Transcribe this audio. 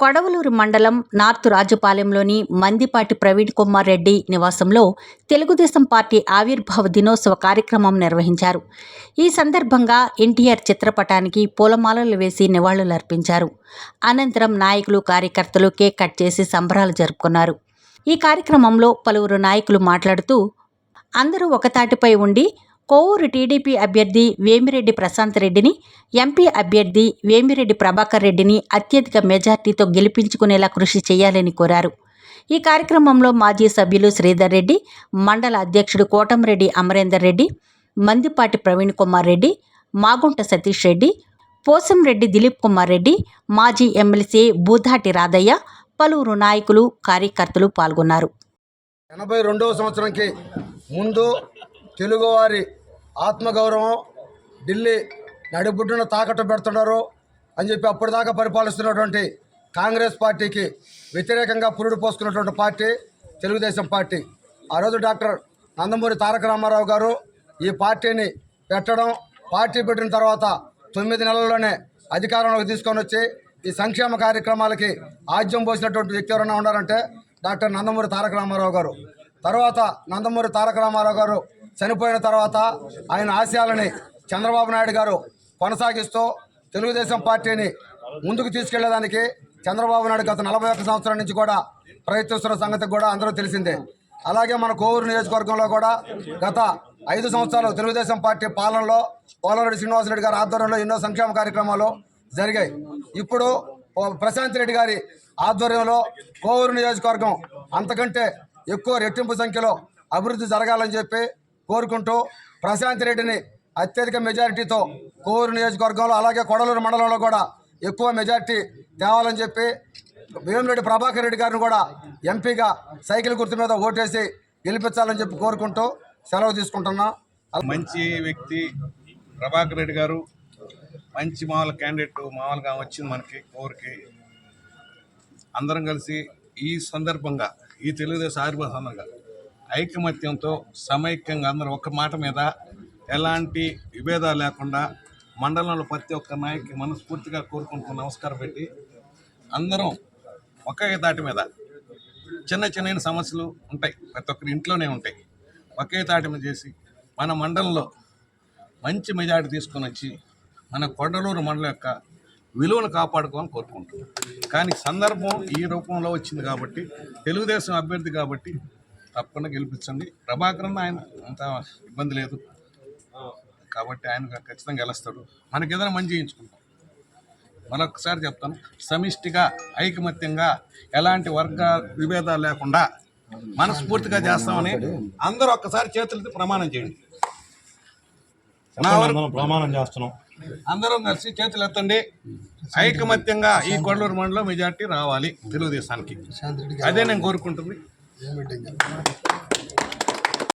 కొడవలూరు మండలం నార్త్ రాజుపాలెంలోని మందిపాటి ప్రవీణ్ కుమార్ రెడ్డి నివాసంలో తెలుగుదేశం పార్టీ ఆవిర్భావ దినోత్సవ కార్యక్రమం నిర్వహించారు. ఈ సందర్భంగా ఎన్టీఆర్ చిత్రపటానికి పూలమాలలు వేసి నివాళులర్పించారు. అనంతరం నాయకులు కార్యకర్తలు కేక్ కట్ చేసి సంబరాలు జరుపుకున్నారు. ఈ కార్యక్రమంలో పలువురు నాయకులు మాట్లాడుతూ అందరూ ఒకతాటిపై ఉండి కోవూరు టీడీపీ అభ్యర్థి వేమిరెడ్డి ప్రశాంత్ రెడ్డిని ఎంపీ అభ్యర్థి వేమిరెడ్డి ప్రభాకర్ రెడ్డిని అత్యధిక మెజార్టీతో గెలిపించుకునేలా కృషి చేయాలని కోరారు. ఈ కార్యక్రమంలో మాజీ సభ్యులు శ్రీధర్ రెడ్డి మండల అధ్యక్షుడు కోటంరెడ్డి అమరేందర్ రెడ్డి మందిపాటి ప్రవీణ్ కుమార్ రెడ్డి మాగుంట సతీష్ రెడ్డి పోసంరెడ్డి దిలీప్ కుమార్ రెడ్డి మాజీ ఎమ్మెల్సీ బూధాటి రాధయ్య పలువురు నాయకులు కార్యకర్తలు పాల్గొన్నారు. ఎనభై రెండవ సంవత్సరంకి ముందు తెలుగువారి ఆత్మగౌరవం ఢిల్లీ నడిబుడ్డున తాకట్టు పెడుతున్నారు అని చెప్పి అప్పటిదాకా పరిపాలిస్తున్నటువంటి కాంగ్రెస్ పార్టీకి వ్యతిరేకంగా పురుడు పోసుకున్నటువంటి పార్టీ తెలుగుదేశం పార్టీ. ఆ రోజు డాక్టర్ నందమూరి తారక రామారావు గారు ఈ పార్టీని పెట్టడం పార్టీ పెట్టిన తర్వాత తొమ్మిది నెలల్లోనే అధికారంలోకి తీసుకొని వచ్చి ఈ సంక్షేమ కార్యక్రమాలకి ఆద్యం పోసినటువంటి వ్యక్తి ఎవరైనా ఉన్నారంటే డాక్టర్ నందమూరి తారక రామారావు గారు. తర్వాత నందమూరి తారక రామారావు గారు చనిపోయిన తర్వాత ఆయన ఆశయాలని చంద్రబాబు నాయుడు గారు కొనసాగిస్తూ తెలుగుదేశం పార్టీని ముందుకు తీసుకెళ్ళేదానికి చంద్రబాబు నాయుడు గత నలభై ఒక్క సంవత్సరం నుంచి కూడా ప్రయత్నిస్తున్న సంగతి కూడా అందరూ తెలిసిందే. అలాగే మన కోవూరు నియోజకవర్గంలో కూడా గత ఐదు సంవత్సరాలు తెలుగుదేశం పార్టీ పాలనలో పోలరెడ్డి శ్రీనివాసరెడ్డి గారి ఆధ్వర్యంలో ఎన్నో సంక్షేమ కార్యక్రమాలు జరిగాయి. ఇప్పుడు ప్రశాంత్ రెడ్డి గారి ఆధ్వర్యంలో కోవూరు నియోజకవర్గం అంతకంటే ఎక్కువ రెట్టింపు సంఖ్యలో అభివృద్ధి జరగాలని చెప్పి కోరుకుంటూ ప్రశాంత్ రెడ్డిని అత్యధిక మెజారిటీతో కోవూరు నియోజకవర్గంలో అలాగే కొడలూరు మండలంలో కూడా ఎక్కువ మెజారిటీ తేవాలని చెప్పి వేమిరెడ్డి ప్రభాకర్ రెడ్డి గారిని కూడా ఎంపీగా సైకిల్ గుర్తు మీద ఓటేసి గెలిపించాలని చెప్పి కోరుకుంటూ సెలవు తీసుకుంటున్నాం. మంచి వ్యక్తి ప్రభాకర్ రెడ్డి గారు. మంచి మామూలు క్యాండిడేట్ మామూలుగా వచ్చింది మనకి కోరికి. అందరం కలిసి ఈ సందర్భంగా ఈ తెలుగుదేశం ఆవిర్భావ సందర్భంగా ఐకమత్యంతో సమైక్యంగా అందరూ ఒక మాట మీద ఎలాంటి విభేదాలు లేకుండా మండలంలో ప్రతి ఒక్క నాయకి మనస్ఫూర్తిగా కోరుకుంటూ నమస్కారం పెట్టి అందరం ఒకే తాటి మీద చిన్న చిన్న సమస్యలు ఉంటాయి. ప్రతి ఒక్కరి ఇంట్లోనే ఉంటాయి. ఒకే తాటి మీద చేసి మన మండలంలో మంచి మెజార్టీ తీసుకొని వచ్చి మన కొండలూరు మండలం యొక్క విలువను కాపాడుకోవాలని కోరుకుంటున్నాం. కానీ సందర్భం ఈ రూపంలో వచ్చింది కాబట్టి తెలుగుదేశం అభ్యర్థి కాబట్టి తప్పకుండా గెలిపించండి. ప్రభాకరన్ ఆయన అంత ఇబ్బంది లేదు. కాబట్టి ఆయన ఖచ్చితంగా గెలుస్తాడు. మనకి ఏదైనా మంచి చేయించుకుంటాం. మరొకసారి చెప్తాను. సమిష్టిగా ఐకమత్యంగా ఎలాంటి వర్గ విభేదాలు లేకుండా మనస్ఫూర్తిగా చేస్తామని అందరూ ఒక్కసారి చేతులతో ప్రమాణం చేయండి. ప్రమాణం చేస్తున్నాం. అందరం కలిసి చేతులు ఎత్తండి. ఐకమత్యంగా ఈ కొల్లూరు మండలం మెజార్టీ రావాలి తెలుగుదేశానికి. అదే నేను కోరుకుంటుంది. ఏ మీటింగ్